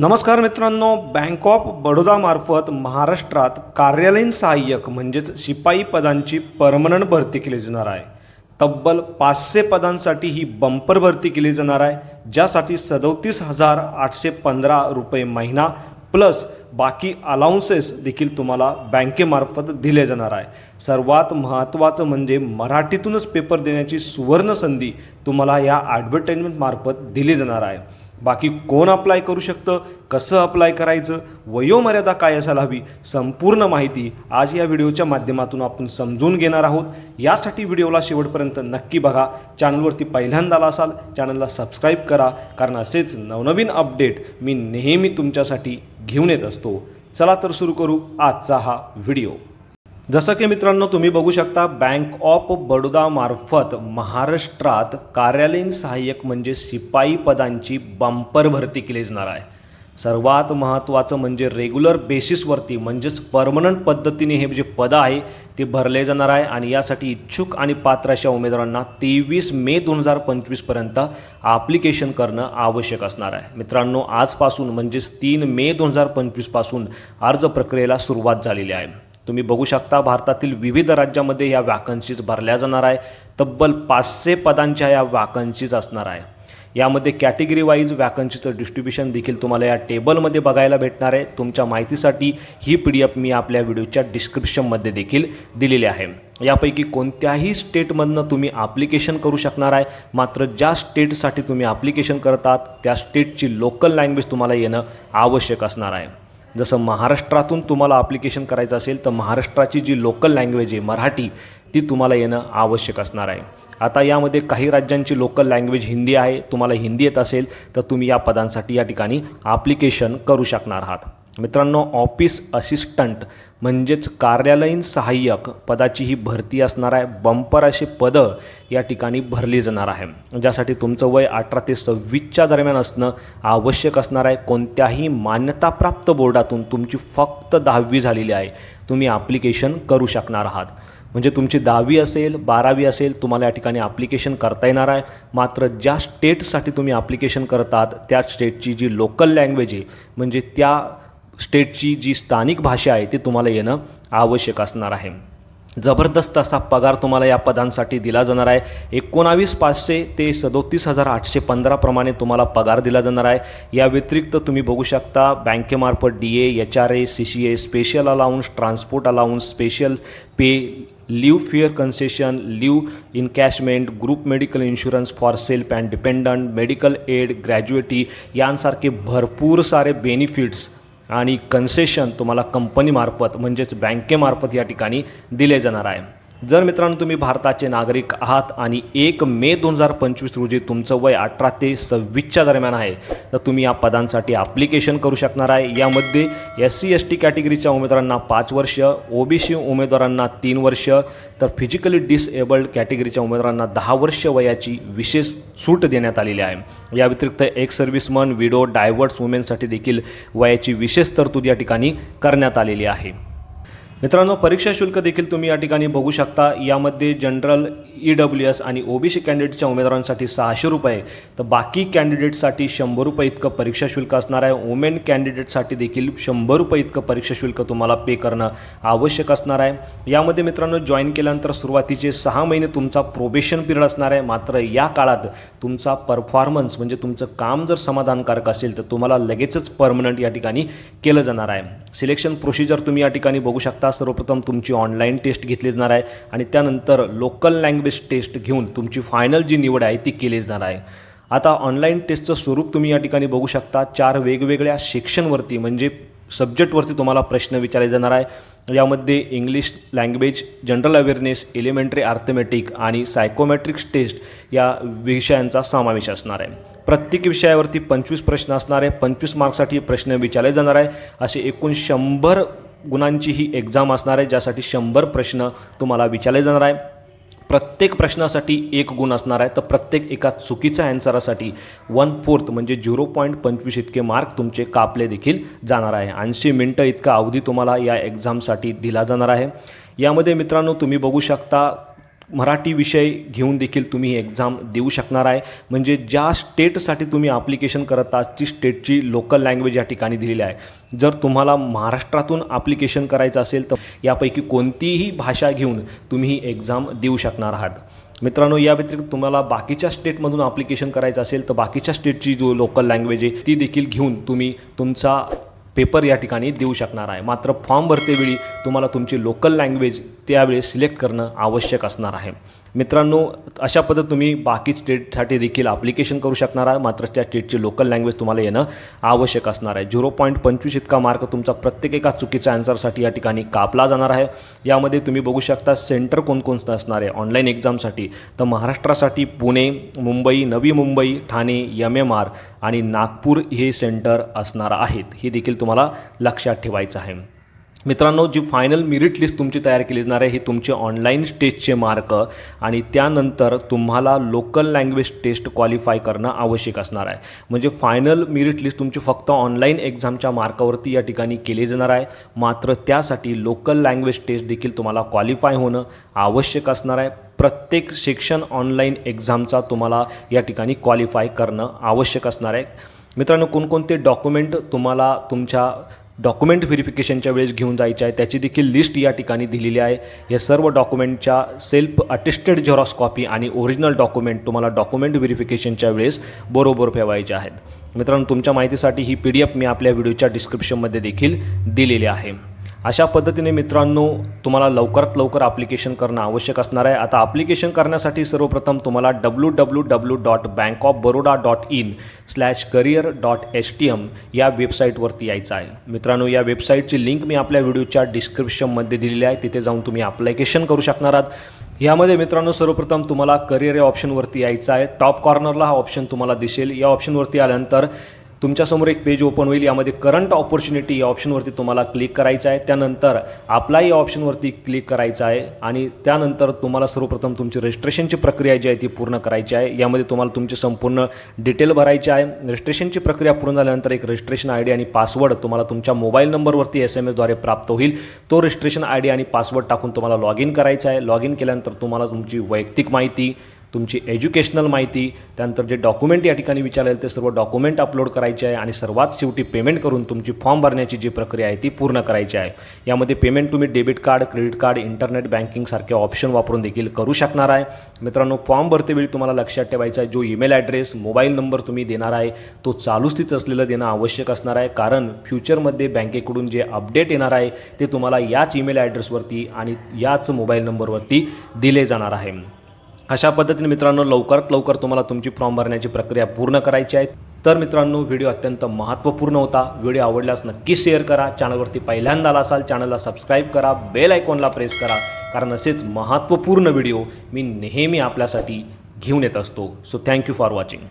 नमस्कार मित्रांनो bank of बडोदामार्फत महाराष्ट्रात कार्यालयीन सहाय्यक म्हणजेच शिपाई पदांची परमनंट भरती केली जाणार आहे. तब्बल पाचशे पदांसाठी ही बंपर भरती केली जाणार आहे ज्यासाठी सदोतीस हजार आठशे पंधरा रुपये महिना प्लस बाकी अलाउन्सेस देखील तुम्हाला बँकेमार्फत दिले जाणार आहे. सर्वात महत्त्वाचं म्हणजे मराठीतूनच पेपर देण्याची सुवर्ण संधी तुम्हाला या ॲडव्हर्टाईजमेंटमार्फत दिली जाणार आहे. बाकी कोण अप्लाय करू शकतं कसं अप्लाय करायचं वयोमर्यादा काय असायला हवी संपूर्ण माहिती आज या व्हिडिओच्या माध्यमातून आपण समजून घेणार आहोत. यासाठी व्हिडिओला शेवटपर्यंत नक्की बघा. चॅनलवरती पहिल्यांदा आला असाल चॅनलला सबस्क्राईब करा कारण असेच नवनवीन अपडेट मी नेहमी तुमच्यासाठी घेऊन येत असतो. चला तर सुरू करू आजचा हा व्हिडिओ. जसं की मित्रांनो तुम्ही बघू शकता बँक ऑफ बडोदामार्फत महाराष्ट्रात कार्यालयीन सहाय्यक म्हणजे शिपाई पदांची बंपर भरती केली जाणार आहे. सर्वात महत्त्वाचं म्हणजे रेग्युलर बेसिसवरती म्हणजेच परमनंट पद्धतीने हे जे पद आहे ते भरले जाणार आहे. आणि यासाठी इच्छुक आणि पात्र अशा उमेदवारांना तेवीस मे दोन हजार पंचवीसपर्यंत ॲप्लिकेशन करणं आवश्यक असणार आहे. मित्रांनो आजपासून म्हणजेच तीन मे दोन हजार पंचवीसपासून अर्ज प्रक्रियेला सुरुवात झालेली आहे. तुम्ही बघू शकता भारतातील विविध राज्यामध्ये या वॅकन्सीज भरल्या जाणार आहे. तब्बल पाचशे पदांच्या या वॅकन्सीज असणार आहे. यामध्ये कॅटेगरी वाईज वॅकन्सीचं डिस्ट्रीब्युशन देखील तुम्हाला या टेबलमध्ये बघायला भेटणार आहे. तुमच्या माहितीसाठी ही पी डी एफ मी आपल्या व्हिडिओच्या डिस्क्रिप्शनमध्ये देखील दिलेली आहे. यापैकी कोणत्याही स्टेटमधनं तुम्ही ॲप्लिकेशन करू शकणार आहे. मात्र ज्या स्टेटसाठी तुम्ही ॲप्लिकेशन करतात त्या स्टेटची लोकल लँग्वेज तुम्हाला येणं आवश्यक असणार आहे. जसं महाराष्ट्रातून तुम्हाला ॲप्लिकेशन करायचं असेल तर महाराष्ट्राची जी लोकल लँग्वेज आहे मराठी ती तुम्हाला येणं आवश्यक असणार आहे. आता यामध्ये काही राज्यांची लोकल लँग्वेज हिंदी आहे तुम्हाला हिंदी येत असेल तर तुम्ही या पदांसाठी या ठिकाणी ॲप्लिकेशन करू शकणार आहात. मित्रांनो ऑफिस असिस्टंट म्हणजेच कार्यालयीन सहाय्यक पदाची ही भरती असणार आहे. बंपर असे पदं या ठिकाणी भरली जाणार आहे. ज्यासाठी तुमचं वय अठरा ते सव्वीसच्या दरम्यान असणं आवश्यक असणार आहे. कोणत्याही मान्यताप्राप्त बोर्डातून तुमची फक्त दहावी झालेली आहे. तुम्ही ॲप्लिकेशन करू शकणार आहात. म्हणजे तुमची दहावी असेल बारावी असेल तुम्हाला या ठिकाणी ॲप्लिकेशन करता येणार आहे. मात्र ज्या स्टेटसाठी तुम्ही ॲप्लिकेशन करतात त्या स्टेटची जी लोकल लँग्वेज आहे म्हणजे त्या स्टेटची जी स्थानिक भाषा आहे ती तुम्हाला येणं आवश्यक असणार आहे. जबरदस्त असा पगार तुम्हाला या पदांसाठी दिला जाणार आहे. एकोणावीस पाचशे ते सदोतीस हजार आठशे पंधराप्रमाणे तुम्हाला पगार दिला जाणार आहे. या व्यतिरिक्त तुम्ही बघू शकता बँकेमार्फत D A H R A C C A special allowance transport allowance special pay leave fare concession leave encashment group medical insurance for self and dependent medical aid gratuity यांसारखे भरपूर सारे बेनिफिट्स आणि कन्सेशन तुम्हाला कंपनीमार्फत म्हणजेच बँकेमार्फत या ठिकाणी दिले जाणार आहे. जर मित्रांनो तुम्ही भारताचे नागरिक आहात आणि एक मे दोन हजार पंचवीस रोजी तुमचं वय अठरा ते सव्वीसच्या दरम्यान आहे तर तुम्ही या पदांसाठी ॲप्लिकेशन करू शकणार आहे. यामध्ये एस सी एस टी कॅटेगरीच्या उमेदवारांना पाच वर्ष ओ बी सी उमेदवारांना तीन वर्ष तर फिजिकली डिसएबल्ड कॅटेगरीच्या उमेदवारांना दहा वर्ष वयाची विशेष सूट देण्यात आलेली आहे. या व्यतिरिक्त एक सर्व्हिसमन विडो डायव्हर्ट्स वुमेनसाठी देखील वयाची विशेष तरतूद या ठिकाणी करण्यात आलेली आहे. मित्रांनो परीक्षा शुल्क देखील तुम्ही या ठिकाणी बघू शकता. यामध्ये जनरल ई डब्ल्यू एस आणि ओ बी सी कॅन्डिडेटच्या उमेदवारांसाठी सहाशे रुपये. तर बाकी कॅन्डिडेटसाठी शंभर रुपये इतकं परीक्षा शुल्क असणार आहे. वुमेन कॅन्डिडेटसाठी देखील शंभर रुपये इतकं परीक्षा शुल्क तुम्हाला पे करणं आवश्यक असणार आहे. यामध्ये मित्रांनो जॉईन केल्यानंतर सुरुवातीचे सहा महिने तुमचा प्रोबेशन पिरियड असणार आहे. मात्र या काळात तुमचा परफॉर्मन्स म्हणजे तुमचं काम जर समाधानकारक असेल तर तुम्हाला लगेचच परमनंट या ठिकाणी केलं जाणार आहे. सिलेक्शन प्रोसिजर तुम्ही या ठिकाणी बघू शकता. सर्वप्रथम तुमची ऑनलाईन टेस्ट घेतली जाणार आहे आणि त्यानंतर लोकल लँग्वेज टेस्ट घेऊन तुमची फायनल जी निवड आहे ती केली जाणार आहे. आता ऑनलाईन टेस्टचं स्वरूप तुम्ही या ठिकाणी बघू शकता. चार वेगवेगळ्या सेक्शनवरती म्हणजे सब्जेक्टवरती तुम्हाला प्रश्न विचारले जाणार आहे. यामध्ये English language general awareness elementary arithmetic आणि सायकोमॅट्रिक्स टेस्ट या विषयांचा समावेश असणार आहे. प्रत्येक विषयावरती पंचवीस प्रश्न असणार आहे. पंचवीस मार्क्ससाठी प्रश्न विचारले जाणार आहे. असे एकूण शंभर गुणांची ही एक्झाम असणार आहे ज्यासाठी शंभर प्रश्न तुम्हाला विचारले जाणार आहे. प्रत्येक प्रश्नासाठी एक गुण असणार आहे. तर प्रत्येक एका चुकीच्या ॲन्सरासाठी वन फोर्थ म्हणजे झिरो पॉईंट पंचवीस इतके मार्क तुमचे कापले देखील जाणार आहे. ऐंशी मिनटं इतका अवधी तुम्हाला या एक्झामसाठी दिला जाणार आहे. यामध्ये मित्रांनो तुम्ही बघू शकता मराठी विषय घेऊन देखील तुम्ही एक्झाम देऊ शकणार आहे. म्हणजे ज्या स्टेटसाठी तुम्ही ॲप्लिकेशन करत आहात ती स्टेटची लोकल लँग्वेज या ठिकाणी दिलेली आहे. जर तुम्हाला महाराष्ट्रातून ॲप्लिकेशन करायचं असेल तर यापैकी कोणतीही भाषा घेऊन तुम्ही ही एक्झाम देऊ शकणार आहात. मित्रांनो या व्यतिरिक्त तुम्हाला बाकीच्या स्टेटमधून ॲप्लिकेशन करायचं असेल तर बाकीच्या स्टेटची जो लोकल लँग्वेज आहे ती देखील घेऊन तुम्ही तुमचा पेपर या ठिकाणी देऊ शकणार आहे. मात्र फॉर्म भरतेवेळी तुम्हाला तुमची लोकल लँग्वेज त्यावेळी सिलेक्ट करणं आवश्यक असणार आहे. मित्रांनो अशा पद्धत तुम्ही बाकी स्टेटसाठी देखील ॲप्लिकेशन करू शकणार आहात. मात्र त्या स्टेटची लोकल लँग्वेज तुम्हाला येणं आवश्यक असणार आहे. झिरो पॉईंट पंचवीस इतका मार्क तुमचा प्रत्येक एका चुकीच्या आन्सरसाठी या ठिकाणी कापला जाणार आहे. यामध्ये तुम्ही बघू शकता सेंटर कोणकोणतं असणार आहे ऑनलाईन एक्झामसाठी तर महाराष्ट्रासाठी Pune Mumbai Navi Mumbai Thane M M R आणि नागपूर हे सेंटर असणार आहेत. हे देखील तुम्हाला लक्षात ठेवायचं आहे. मित्रांनो जी फायनल मेरिट लिस्ट तुमची तयार केली जाणार आहे ही तुमचे ऑनलाईन स्टेजचे मार्क आणि त्यानंतर तुम्हाला लोकल लँग्वेज टेस्ट क्वालिफाय करणं आवश्यक असणार आहे. म्हणजे फायनल मेरिट लिस्ट तुमची फक्त ऑनलाईन एक्झामच्या मार्कावरती या ठिकाणी केली जाणार आहे. मात्र त्यासाठी लोकल लँग्वेज टेस्ट देखील तुम्हाला क्वालिफाय होणं आवश्यक असणार आहे. प्रत्येक सेक्शन ऑनलाईन एक्झामचा तुम्हाला या ठिकाणी क्वालिफाय करणं आवश्यक असणार आहे. मित्रांनो कोणकोणते डॉक्युमेंट तुम्हाला तुमच्या डॉक्युमेंट व्हेरिफिकेशनच्या वेळेस घेऊन जायचे आहे. त्याची देखील लिस्ट या ठिकाणी दिलेली आहे. या सर्व डॉक्युमेंटच्या सेल्फ अटेस्टेड झेरॉक्स कॉपी आणि ओरिजिनल डॉक्युमेंट तुम्हाला डॉक्युमेंट व्हेरिफिकेशनच्या वेळेस बरोबर ठेवायचे आहेत. मित्रांनो तुमच्या माहितीसाठी ही पी डी एफ मी आपल्या व्हिडिओच्या डिस्क्रिप्शनमध्ये देखील दिलेली आहे. अशा पद्धतीने मित्रांनो तुम्हाला लवकरात लवकर ॲप्लिकेशन करणं आवश्यक असणार आहे. आता ॲप्लिकेशन करण्यासाठी सर्वप्रथम तुम्हाला W W W dot Bank of Baroda dot in slash career dot H T M या वेबसाईटवरती यायचं आहे. मित्रांनो या वेबसाईटची लिंक मी आपल्या व्हिडिओच्या डिस्क्रिप्शनमध्ये दिलेली आहे. तिथे जाऊन तुम्ही ॲप्लिकेशन करू शकणार आहात. यामध्ये मित्रांनो सर्वप्रथम तुम्हाला करिअर या ऑप्शनवरती यायचं आहे. टॉप कॉर्नरला हा ऑप्शन तुम्हाला दिसेल. या ऑप्शनवरती आल्यानंतर तुमच्यासमोर एक पेज ओपन होईल. यामध्ये करंट ऑपॉर्च्युनिटी या ऑप्शनवरती तुम्हाला क्लिक करायचं आहे. त्यानंतर अप्लाय या ऑप्शनवरती क्लिक करायचं आहे. आणि त्यानंतर तुम्हाला सर्वप्रथम तुमची रजिस्ट्रेशनची प्रक्रिया जी आहे ती पूर्ण करायची आहे. यामध्ये तुम्हाला तुमचे संपूर्ण डिटेल भरायचे आहे. रजिस्ट्रेशनची प्रक्रिया पूर्ण झाल्यानंतर एक रजिस्ट्रेशन आय डी आणि पासवर्ड तुम्हाला तुमच्या मोबाईल नंबरवरती एस एम एसद्वारे प्राप्त होईल. तो रजिस्ट्रेशन आय डी आणि पासवर्ड टाकून तुम्हाला लॉग इन करायचा आहे. लॉग इन केल्यानंतर तुम्हाला तुमची वैयक्तिक माहिती तुमची एज्युकेशनल माहिती त्यानंतर जे डॉक्युमेंट या ठिकाणी विचारेल ते सर्व डॉक्युमेंट अपलोड करायचे आहे आणि सर्वात शेवटी पेमेंट करून तुमची फॉर्म भरण्याची जी प्रक्रिया आहे ती पूर्ण करायची आहे. यामध्ये पेमेंट तुम्ही debit card credit card internet बँकिंगसारखे option वापरून देखील करू शकणार आहे. मित्रांनो फॉर्म भरतेवेळी तुम्हाला लक्षात ठेवायचा आहे जो ईमेल ॲड्रेस मोबाईल नंबर तुम्ही देणार आहे तो चालू स्थित असलेलं देणं आवश्यक असणार आहे कारण फ्युचरमध्ये बँकेकडून जे अपडेट येणार आहे ते तुम्हाला याच ईमेल ॲड्रेसवरती आणि याच मोबाईल नंबरवरती दिले जाणार आहे. अशा पद्धतीने मित्रांनो लवकरात लवकर तुम्हाला तुमची फॉर्म भरण्याची प्रक्रिया पूर्ण करायची आहे. तर मित्रांनो व्हिडिओ अत्यंत महत्त्वपूर्ण होता. व्हिडिओ आवडल्यास नक्की शेअर करा. चॅनलवरती पहिल्यांदा आला असाल चॅनलला सबस्क्राईब करा. बेल आयकॉनला प्रेस करा. कारण असेच महत्त्वपूर्ण व्हिडिओ मी नेहमी आपल्यासाठी घेऊन येत असतो. So thank you for watching